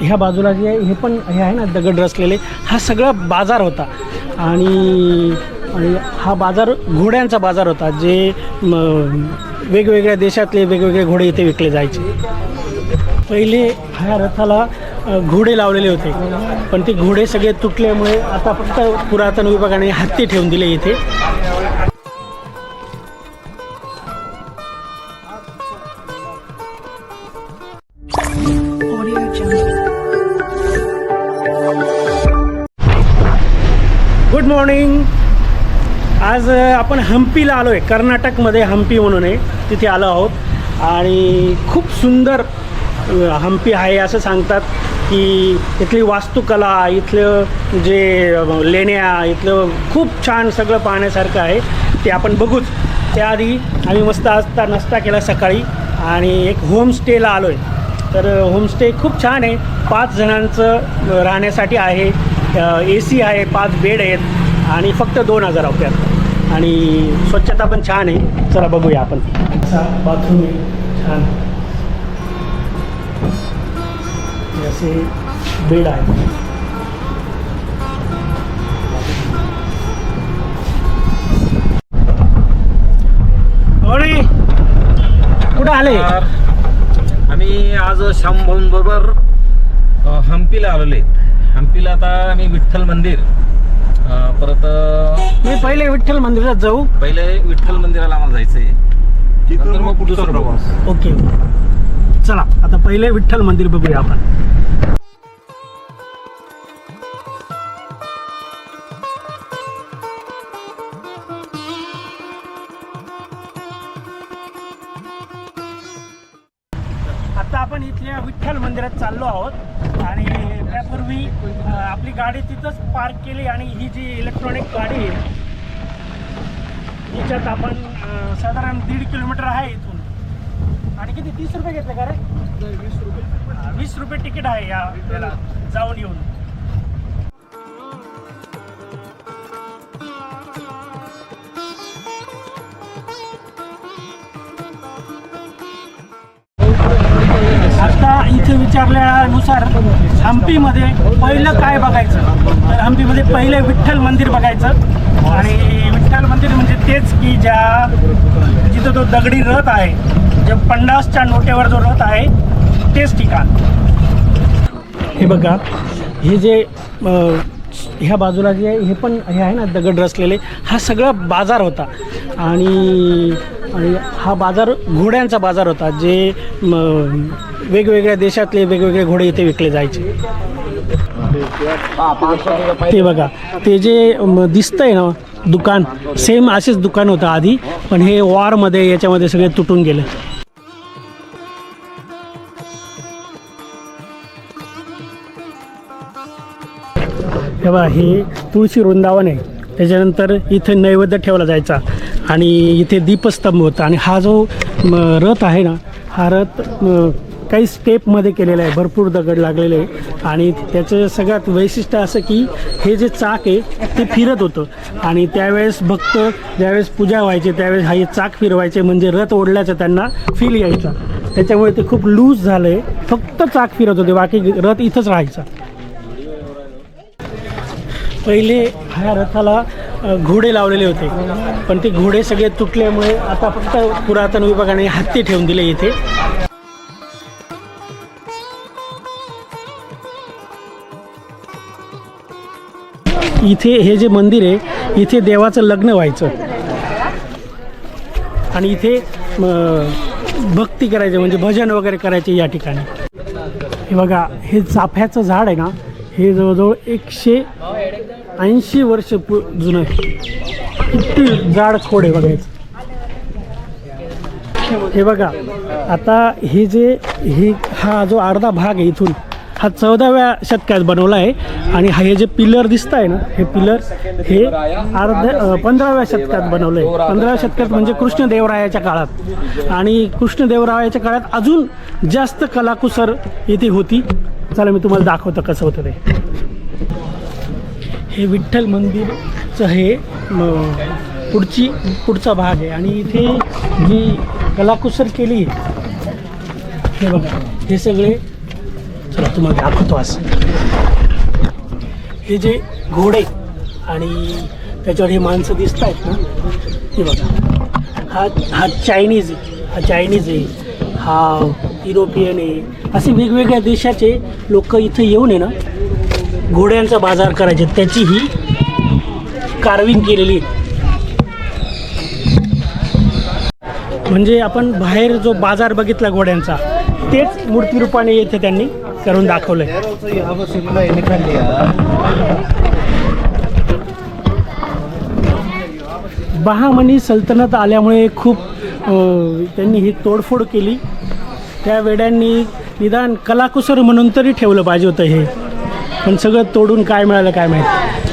ह्या बाजूला जे आहे हे पण हे आहे ना दगड रचलेले. हा सगळा बाजार होता. आणि आणि हा बाजार घोड्यांचा बाजार होता जे वेगवेगळ्या देशातले वेगवेगळे घोडे इथे विकले जायचे. पहिले ह्या रथाला घोडे लावलेले होते. पण ते घोडे सगळे तुटल्यामुळे आता फक्त पुरातन विभागाने हत्ती ठेवून दिले इथे. मॉर्निंग आज आपण हम्पीला आलो आहे कर्नाटकमध्ये हम्पी म्हणून आहे. तिथे आलो आहोत. आणि खूप सुंदर हम्पी आहे असं सांगतात की इथली वास्तुकला इथलं जे लेण्या इथलं खूप छान सगळं पाहण्यासारखं आहे. ते आपण बघूच. त्याआधी आम्ही मस्त असता नाश्ता केला सकाळी आणि एक होमस्टेला आलो आहे तर होमस्टे खूप छान आहे. पाच जणांचं राहण्यासाठी आहे. ए सी आहे. पाच बेड आहेत. आणि फक्त दोन हजार रुपयात. आणि स्वच्छता पण छान आहे. चला बघूया आपण. बाथरूम आहे. छान. हे असे बेड आहे कुठं आले? आम्ही आज श्यामभाऊंबरोबर हम्पीला आलेलो आहेत. हम्पीला आता आम्ही विठ्ठल मंदिर परत मी पहिले विठ्ठल मंदिरात जाऊ. पहिले विठ्ठल मंदिराला आम्हाला जायचं आहे नंतर मग पुढचा प्रवास. ओके. चला आता पहिले विठ्ठल मंदिर बघूया आपण. आता आपण इथल्या विठ्ठल मंदिरात चाललो आहोत. आणि त्यापूर्वी आपली गाडी तिथंच पार्क केली आणि ही जी इलेक्ट्रॉनिक गाडी आहे हिच्यात आपण साधारण दीड किलोमीटर आहे इथून. आणि किती? तीस रुपये घेतले का रे? वीस रुपये. वीस रुपये तिकीट आहे या याला जाऊन येऊन. विचारल्यानुसार हम्पीमध्ये पहिलं काय बघायचं? तर हम्पीमध्ये पहिले विठ्ठल मंदिर बघायचं. आणि विठ्ठल मंदिर म्हणजे तेच की ज्या जिथं तो दगडी रथ आहे जे पन्नासच्या नोटेवर जो रथ आहे तेच ठिकाण. हे बघा हे जे ह्या बाजूला जे आहे हे पण हे आहे ना दगड रचलेले हा सगळा बाजार होता. आणि आणि हा बाजार घोड्यांचा बाजार होता जे वेगवेगळ्या देशातले वेगवेगळे घोडे इथे विकले जायचे. ते बघा ते जे दिसतंय ना दुकान सेम असेच दुकान होतं आधी पण हे वॉरमध्ये याच्यामध्ये सगळे तुटून गेले. तेव्हा हे तुळशी वृंदावन आहे. त्याच्यानंतर इथे नैवेद्य ठेवला जायचा. आणि इथे दीपस्तंभ होता. आणि हा जो म, रथ आहे ना हा रथ काही स्टेपमध्ये केलेला आहे. भरपूर दगड लागलेले आहे आणि त्याचं सगळ्यात वैशिष्ट्य असं की हे जे चाक आहे ते फिरत होतं. आणि त्यावेळेस भक्त ज्यावेळेस पूजा व्हायचे त्यावेळेस हा हे चाक फिरवायचे म्हणजे रथ ओढल्याचा त्यांना फील यायचा. त्याच्यामुळे ते खूप लूज झालं आहे फक्त चाक फिरत होते बाकी रथ इथंच राहायचा. पहिले ह्या रथाला घोडे लावलेले होते. पण ते घोडे सगळे तुटल्यामुळे आता फक्त पुरातन विभागाने हत्ती ठेवून दिले इथे. इथे हे जे मंदिर आहे इथे देवाचं लग्न व्हायचं. आणि इथे भक्ती करायचे म्हणजे भजन वगैरे करायचे या ठिकाणी. हे बघा हे चाफ्याचं झाड आहे ना हे जवळजवळ एकशे ऐंशी वर्ष पु जुनं. आहे किती जाड खोड आहे बघायचं हे बघा आता हे जे ही हा जो अर्धा भाग आहे इथून हा चौदाव्या शतकात बनवला आहे. आणि हा हे जे पिलर दिसत आहे ना हे पिलर हे अर्ध्या पंधराव्या शतकात बनवलं आहे. पंधराव्या शतकात म्हणजे कृष्णदेवरायाच्या काळात. आणि कृष्णदेवरायाच्या काळात अजून जास्त कलाकुसर इथे होती. चला मी तुम्हाला दाखवतो कसं होतं ते. हे विठ्ठल मंदिरचं हे पुढची पुढचा भाग आहे. आणि इथे जी कलाकुसर केली आहे हे बघा हे सगळे चला तुम्हाला दाखवतो असं हे जे घोडे आणि त्याच्यावर हे माणसं दिसत आहेत ना हे बघा. हा हा चायनीज हा चायनीज आहे हा युरोपियन आहे. असे वेगवेगळ्या देशाचे लोक इथं येऊन आहे ना घोड्यांचा बाजार करायचे. त्याची ही कार्विंग केलेली. आहे म्हणजे आपण बाहेर जो बाजार बघितला घोड्यांचा तेच मूर्तिरूपाने येथे त्यांनी करून दाखवलंय. बहामनी सल्तनत आल्यामुळे खूप त्यांनी ही तोडफोड केली. त्या वेड्यांनी निदान कलाकुसर म्हणून तरी ठेवलं पाहिजे होतं हे. पण सगळं तोडून काय मिळालं काय माहिती.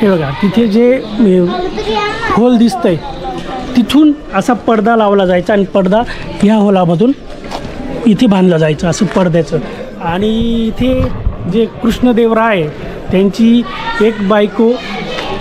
हे बघा तिथे जे होल दिसतंय तिथून असा पडदा लावला जायचा आणि पडदा ह्या होलामधून इथे बांधला जायचं असं पडद्याचं. आणि इथे जे कृष्णदेवराय त्यांची एक बायको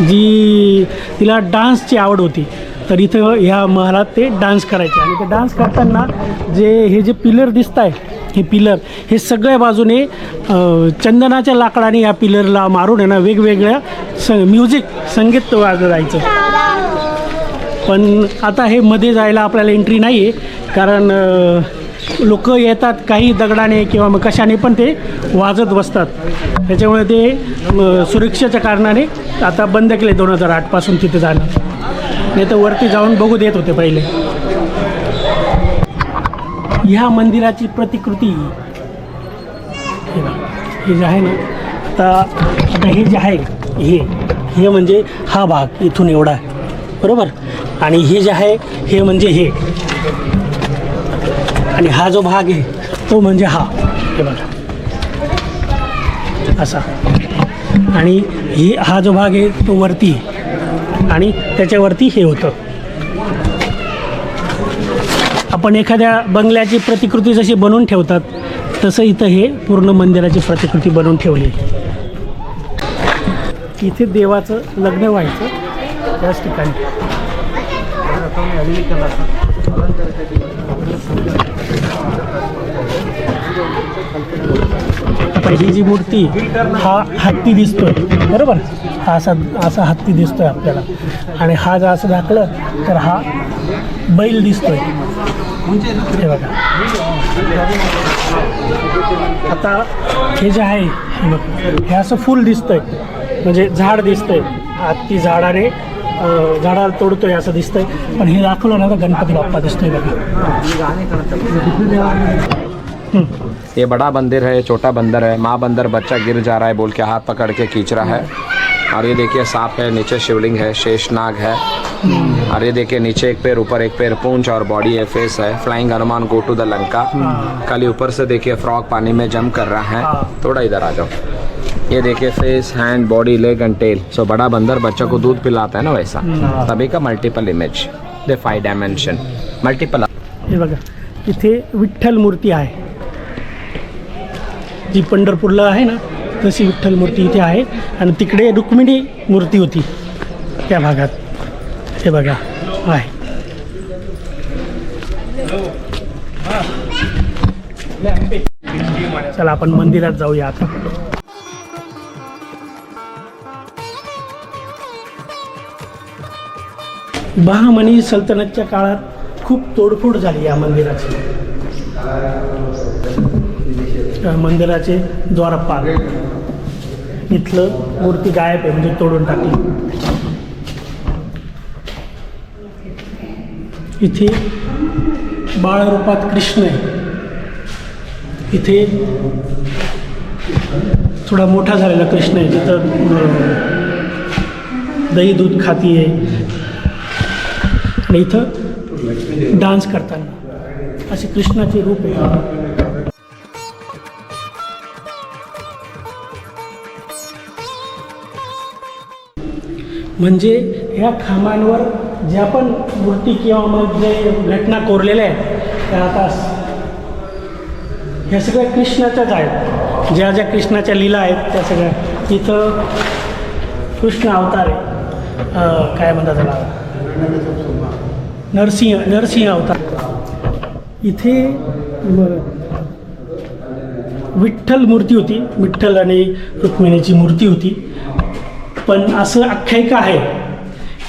जी तिला डान्सची आवड होती तर इथं ह्या महालात ते डान्स करायचे. आणि ते डान्स करताना जे हे जे पिलर दिसत आहे हे पिलर हे सगळ्या बाजूने चंदनाच्या लाकडाने या पिलरला मारून आहे ना वेगवेगळ्या स म्युझिक संगीत वाजलं जायचं पण आता हे मध्ये जायला आपल्याला एंट्री नाही आहे कारण लोक येतात काही दगडाने किंवा मग कशाने पण ते वाजत बसतात. त्याच्यामुळे ते सुरक्षेच्या कारणाने आता बंद केले दोन हजार आठपासून तिथे जाणं. नाही तर वरती जाऊन बघू देत होते पहिले. ह्या मंदिराची प्रतिकृती हे हे जे आहे ना आता आता हे जे आहे हे हे म्हणजे हा भाग इथून एवढा बरोबर? आणि हे जे आहे हे म्हणजे हे. आणि हा जो भाग आहे तो म्हणजे हा. हे बघा. असा. आणि हे हा जो भाग आहे तो वरती आणि त्याच्यावरती हे होतं. आपण एखाद्या बंगल्याची प्रतिकृती जशी बनवून ठेवतात तसं इथं हे पूर्ण मंदिराची प्रतिकृती बनवून ठेवली. इथे देवाचं लग्न व्हायचं त्याच ठिकाणी. पहिली जी मूर्ती हा हत्ती दिसतोय बरोबर? हा असा असा हत्ती दिसतोय आपल्याला. आणि हा जर असं दाखलं तर हा बैल दिसतोय. आता हे जे आहे, हे बघ. हे असं फुल दिसतंय. म्हणजे झाड दिसतंय. हत्ती झाडाने झाडाला तोडतोय असं दिसतंय. पण हे दाखवलं ना, तर गणपती बाप्पा दिसतोय बघा. हं. ये बड़ा बंदर है छोटा बंदर है। माँ बंदर बच्चा गिर जा रहा है, बोल के हाथ पकड़ के खींच रहा है। और ये देखिए, सांप है, नीचे शिवलिंग है, शेषनाग है। और ये देखिए नीचे एक पैर ऊपर एक पैर पूंछ और बॉडी है फेस है। Flying Hanuman go to the Lanka खाली ऊपर से देखिए फ्रॉक पानी में जम कर रहा है। हाँ। थोड़ा इधर आ जाओ। ये देखिए face hand body leg and tail so बड़ा बंदर बच्चों को दूध पिलाता है ना वैसा। तभी का multiple image the five dimension multiple हे बघा इथे विठ्ठल मूर्ती आहे. जी पंढरपूरला आहे ना तशी विठ्ठल मूर्ती इथे आहे. आणि तिकडे रुक्मिणी मूर्ती होती त्या भागात. हे बघा. आहे चला आपण मंदिरात जाऊया आता. बहामणी सल्तनतच्या काळात खूप तोडफोड झाली या मंदिराची. मंदिराचे द्वारपाल. इथलं मूर्ती गायब आहे म्हणजे तोडून टाकली. इथे बाळरूपात कृष्ण आहे. इथे थोडा मोठा झालेला कृष्ण आहे तिथं दही दूध खाती आहे. आणि इथं डान्स करताना असे कृष्णाचे रूप आहे. म्हणजे ह्या खांबांवर ज्या पण मूर्ती किंवा मग जे घटना कोरलेल्या आहेत त्या आता ह्या सगळ्या कृष्णाच्याच आहेत. ज्या ज्या कृष्णाच्या लीला आहेत त्या सगळ्या. इथं कृष्ण अवतार आहे. काय म्हणतात त्याला? नरसिंह नरसिंह अवतार. इथे विठ्ठल मूर्ती होती. विठ्ठल आणि रुक्मिणीची मूर्ती होती. पण असं आख्यायिका आहे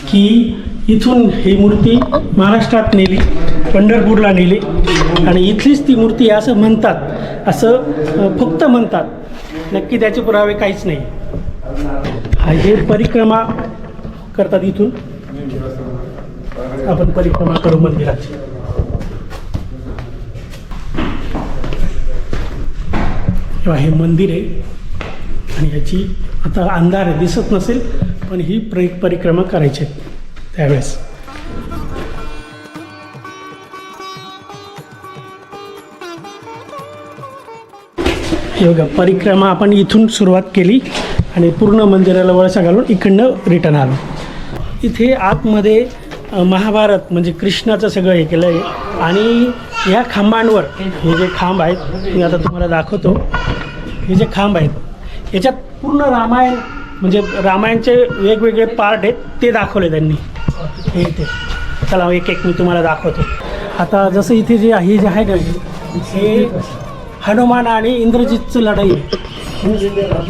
की इथून ही मूर्ती महाराष्ट्रात नेली पंढरपूरला नेली आणि इथलीच ती मूर्ती असं म्हणतात असं फक्त म्हणतात. नक्की त्याचे पुरावे काहीच नाही. हा हे परिक्रमा करतात इथून. आपण परिक्रमा करू मंदिराची. हे मंदिर आहे. आणि याची आता अंधार आहे दिसत नसेल पण ही प्र परिक्रमा करायची त्यावेळेस. हे बघा परिक्रमा आपण इथून सुरुवात केली आणि पूर्ण मंदिराला वळसा घालून इकडनं रिटर्न आलो. इथे आतमध्ये महाभारत म्हणजे कृष्णाचं सगळं हे केलं आहे आणि ह्या खांबांवर हे जे खांब आहेत मी आता तुम्हाला दाखवतो. हे जे खांब आहेत याच्यात पूर्ण रामायण म्हणजे रामायणचे वेगवेगळे पार्ट आहेत ते दाखवले त्यांनी. हे इथे. चला एक एक मी तुम्हाला दाखवतो. आता जसं इथे जे हे जे आहे ना हे हनुमान आणि इंद्रजितचं लढाई आहे.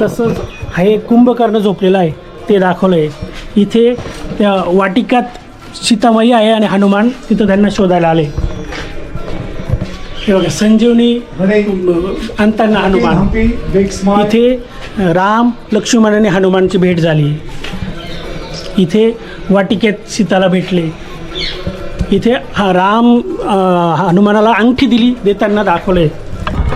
तसंच हे कुंभकर्ण झोपलेलं आहे ते दाखवलं आहे इथे त्या वाटिकात सीतामाई आहे आणि हनुमान तिथं त्यांना शोधायला आले. हे बघा संजीवनी आणताना हनुमान. इथे राम लक्ष्मण आणि हनुमानची भेट झाली. इथे वाटिकेत सीताला भेटले. इथे हा राम हनुमानाला अंगठी दिली देताना दाखवले.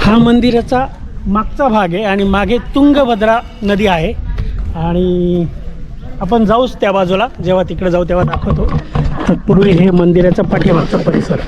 हा मंदिराचा मागचा भाग आहे आणि मागे तुंगभद्रा नदी आहे. आणि आपण जाऊच त्या बाजूला जेव्हा तिकडे जाऊ तेव्हा दाखवतो. तत्पूर्वी हे मंदिराचा पाठीमागचा परिसर.